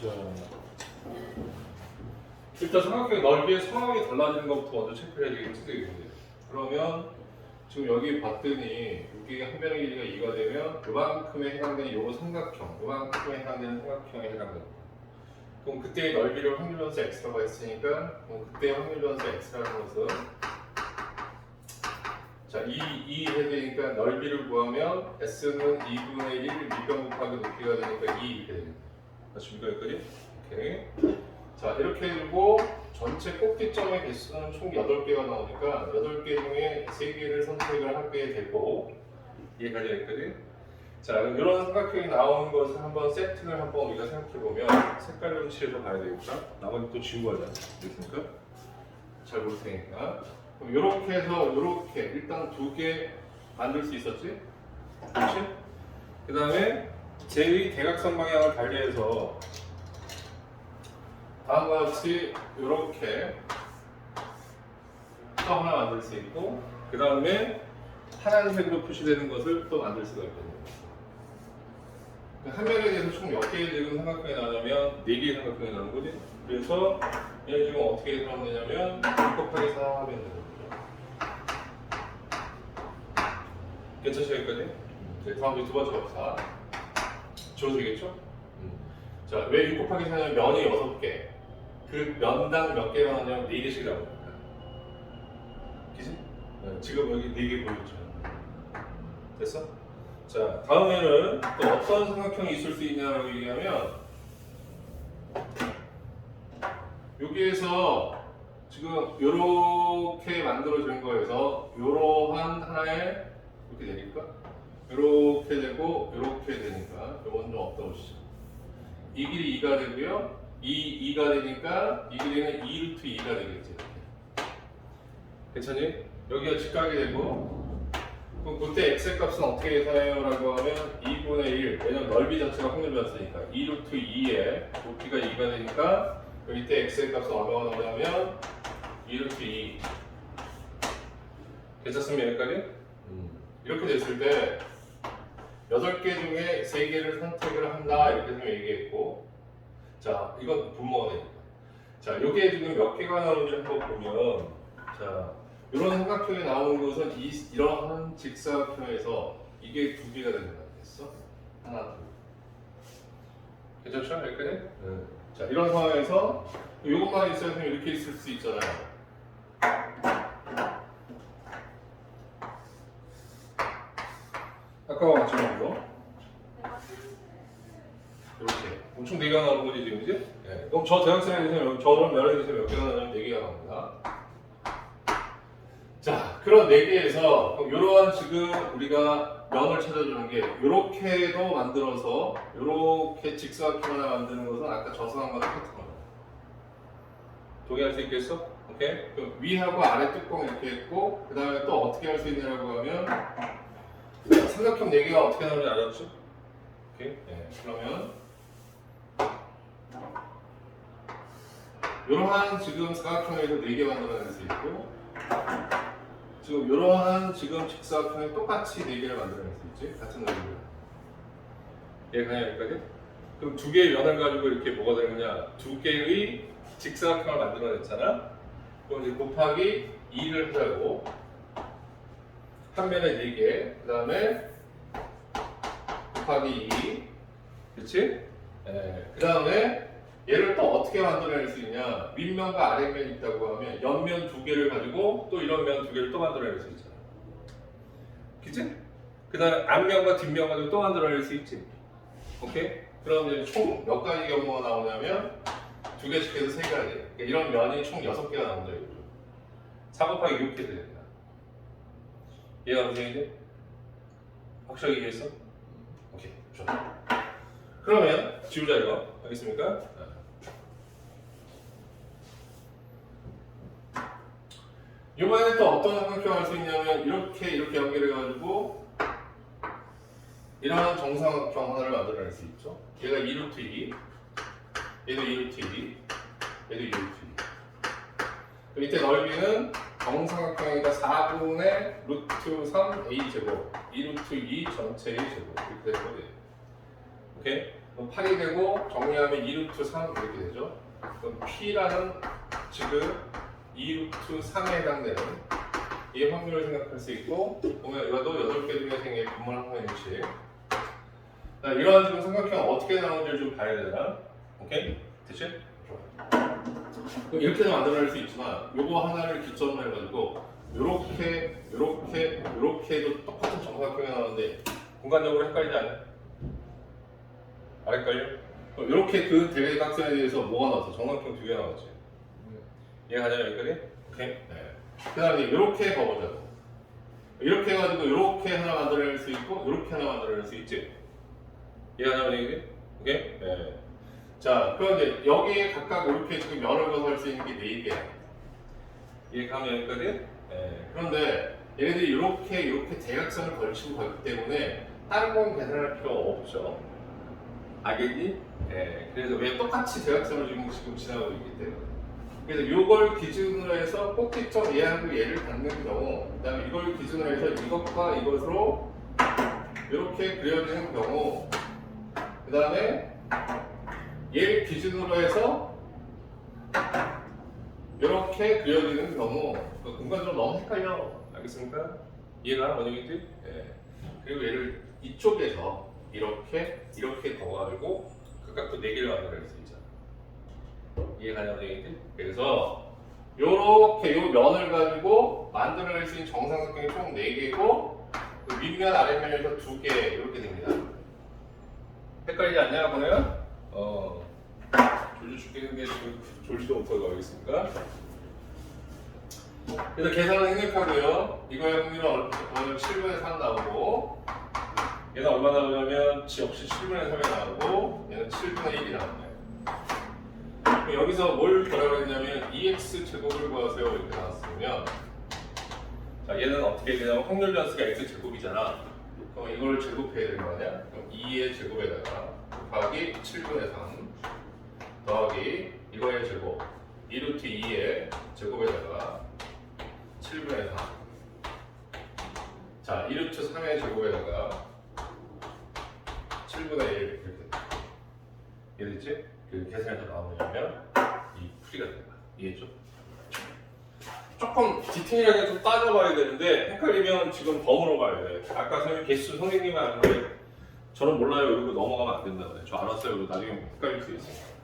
자, 일단 삼각형의 넓이의 성함이 달라지는 것부터 먼저 체크해야 되겠지. 그러면 지금 여기 봤더니 여기 한 변의 길이가 2가 되면 요만큼에 해당되는 요거 삼각형, 요만큼에 해당되는 삼각형에 해당됩니다. 그럼 그때의 넓이를 확률 변수 x라고 했으니까 그럼 그때의 확률 변수 x라는 것은 자, 2, 2 해야 되니까 넓이를 구하면 s는 2분의 1 밑변 곱하기 높이가 되니까 2 이렇게 됩니다. 맞습니까 여기까지? 오케이. 자 이렇게 해두고 전체 꼭지점의 개수는 총 8개가 나오니까 8개 중에 3개를 선택을 하게 되고 이해가지 여기까지? 자 이런 삼각형이 나오는 것을 한번 세팅을 한번 우리가 생각해보면 색깔 좀 칠해서 봐야 되겠다 나머지 또 지우고 하자 됐습니까? 잘 모를 테니까 그럼 이렇게 해서 이렇게 일단 두 개 만들 수 있었지? 그렇지? 그 다음에 제2 대각선 방향을 달리해서 다음과 같이 이렇게 또 하나 만들 수 있고 그 다음에 파란색으로 표시되는 것을 또 만들 수가 있거든요. 그한 면에 대해서 총 몇 개의 지금 삼각형이 나오냐면 네 개의 삼각형이 나오는 거지. 그래서 얘는 지금 어떻게 나오느냐면 6 곱하기 4 하면 되는 거죠. 괜찮으시죠 여기까지? 네, 다음 두 번째 법사. 지워지겠죠? 자, 왜 6 곱하기 4냐면 면이 6개. 그 면당 몇 개가 나오냐면 4개씩 나옵니다. 그지? 네, 지금 여기 4개 보였죠? 됐어? 자, 다음에는 또 어떤 삼각형이 있을 수 있냐라고 얘기하면 여기에서 지금 이렇게 만들어진 거에서 이러한 하나의 이렇게 되니까 이렇게 되고 이렇게 되니까 이건 좀 없다보시죠. 이 길이 2가 되고요. 이 2가 되니까 이 길이는 2 루트 2가 되겠지. 이렇게. 괜찮니? 여기가 직각이 되고 그럼 그때 x의 값은 어떻게 계산해요 라고 하면 2분의 1 왜냐면 넓이 자체가 확률 변수니까 2 루트 2에 높이가 2가 되니까 여기 때 x의 값은 얼마가 나오냐면 2 루트 2 괜찮습니까 여기까지? 이렇게 됐을 때 8개 중에 3개를 선택을 한다 이렇게 좀 얘기했고 자 이건 분모가 되니까 자 요게 지금 몇 개가 나오는지 한번 보면 자 이런 삼각형이 나오는 것은 이, 이러한 직사각형에서 이게 두 개가 되는 거 아니겠어? 하나 둘 괜찮죠? 여기까지? 네. 자 이런 상황에서 이것만 있어야 이렇게 있을 수 있잖아요 아까와 마찬가지로 이렇게 엄청 4개가 나오는 거지 지금 이제? 네. 그럼 저 대학생에 대해서 몇- 저런 면에 대해서 몇 개가 나오냐면 4개가 나옵니다 자 그런 4개에서 그럼 이러한 지금 우리가 면을 찾아주는 게 이렇게도 만들어서 이렇게 직사각형 하나 만드는 것은 아까 저성한 거랑 똑같은 거예요 동의할 수 있겠어? 오케이? 그럼 위하고 아래 뚜껑 이렇게 했고 그 다음에 또 어떻게 할 수 있냐고 하면 삼각형 4개가 어떻게 나오는지 알았죠? 오케이? 네, 그러면 이러한 지금 사각형에서 4개 만들어낼 수 있고 지금 이러한 지금 직사각형에 똑같이 4개를 만들어낼 수 있지? 같은 넓이로 이해가냐 여기까지? 그럼 두 개의 면을 가지고 이렇게 뭐가 되는 거냐 두 개의 직사각형을 만들어냈잖아 그럼 이제 곱하기 2를 하자고 한 면에 4개, 그 다음에 곱하기 2, 그렇지? 그 다음에 얘를 또 어떻게 만들어낼 수 있냐? 윗면과 아랫면이 있다고 하면 옆면 두 개를 가지고 또 이런 면 두 개를 또 만들어낼 수 있잖아. 그치? 그 다음에 앞면과 뒷면 가지고 또 만들어낼 수 있지. 오케이? 그럼 이제 총 몇 가지 경우가 나오냐면 두 개씩 해서 세 가지. 그러니까 이런 면이 총 여섯 개가 나온다 이거죠. 4 곱하기 이렇게 이해가 되지 확실하게 이해했어? 오케이, 좋아. 그러면 지우자 이거. 알겠습니까? 이번에는 또 어떤 삼각형 할 수 있냐면 이렇게 이렇게 연결해 가지고 이러한 정삼각형 하나를 만들어낼 수 있죠. 얘가 2루트 2, 얘도 2루트 2, 얘도 2루트 2. 그럼 이때 넓이는 정삼각형이니까 4분의 루트 3 a 제곱, 2루트 2 전체의 제곱 이렇게 되는 거지. 오케이? 그럼 8이 되고 정리하면 2루트 3 이렇게 되죠. 그럼 P라는 지금 2루트 3에 해당되는 이 확률을 생각할 수 있고 보면 이것도 8개 중에 생길 분모 한 번씩 자, 이러한 지금 삼각형 어떻게 나오는지를 좀 봐야 되나? 오케이? 됐지? 그럼 이렇게도 만들어낼 수 있지만 요거 하나를 기점으로 해가지고 요렇게 요렇게 요렇게도 똑같은 정사각형이 나오는데 공간적으로 헷갈리지 않아요? 안 헷갈려? 요렇게 그 대각선에 대해서 뭐가 나왔어? 정사각형 두 개 나왔지 이해가냐 여기까지? 오케이? 네. 그 다음에 이렇게 가보자고 이렇게 해가지고 이렇게 하나 만들어낼 수 있고 이렇게 하나 만들어낼 수 있지 이해가냐 얘기? 오케이? 네. 자 그런데 여기에 각각 이렇게 지금 그어서 할수 있는 게 4개야 이해가면 여기까지? 네. 그런데 얘네들이 이렇게 이렇게 대각선을 걸치고 가기 때문에 다른 건 계산할 필요 없죠 알겠니? 네. 그래서 왜 똑같이 대각선을 지금, 지금 지나가고 있기 때문에 그래서 이걸 기준으로 해서 꼭지점 얘하고 얘를 갖는 경우 그 다음에 이걸 기준으로 해서 이것과 이것으로 이렇게 그려지는 경우 그 다음에 얘를 기준으로 해서 이렇게 그려지는 경우 그 공간적으로 너무 헷갈려 알겠습니까? 이해가 원형이지? 예. 그리고 얘를 이쪽에서 이렇게 이렇게 넣어가지고 각각 또 4개를 만들어낼 수 있잖아 이해가냐 원형이지? 그래서 요렇게 요 면을 가지고 만들어낼 수 있는 정삼각형이 총 4개고 그 윗면 아랫면에서 2개 이렇게 됩니다 헷갈리지 않냐 보면? 어 졸려 죽겠는데 졸지도 못하고 가겠습니까? 그래서 계산은 생략하고요. 이거의 확률은 오늘 7분의 3 나오고 얘는 얼마 나오냐면 역시 7분의 3이 나오고 얘는 7분의 1이 나오네요. 여기서 뭘 뭐라고 했냐면 2x 제곱을 구하세요 이렇게 나왔으면 자 얘는 어떻게 되냐면 확률 변수가 x 제곱이잖아. 그럼 이걸 제곱해야 되는 거 아니야? 그럼 2의 제곱에다가 곱하기 7분의 3 더하기 이거의 제곱 2루트 2의 제곱에다가 7분의 3 자, 2루트 3의 제곱에다가 7분의 1 이렇게 이해됐지? 그 계산해서 나오냐면 이 풀이가 된다 이해했죠? 조금 디테일하게 좀 따져봐야 되는데 헷갈리면 지금 더 물어봐야 돼 아까 선생님 개수 선생님이 아는데 저는 몰라요. 이러고 넘어가면 안 된다고 저 알았어요. 이러고 나중에 헷갈릴 수 있어요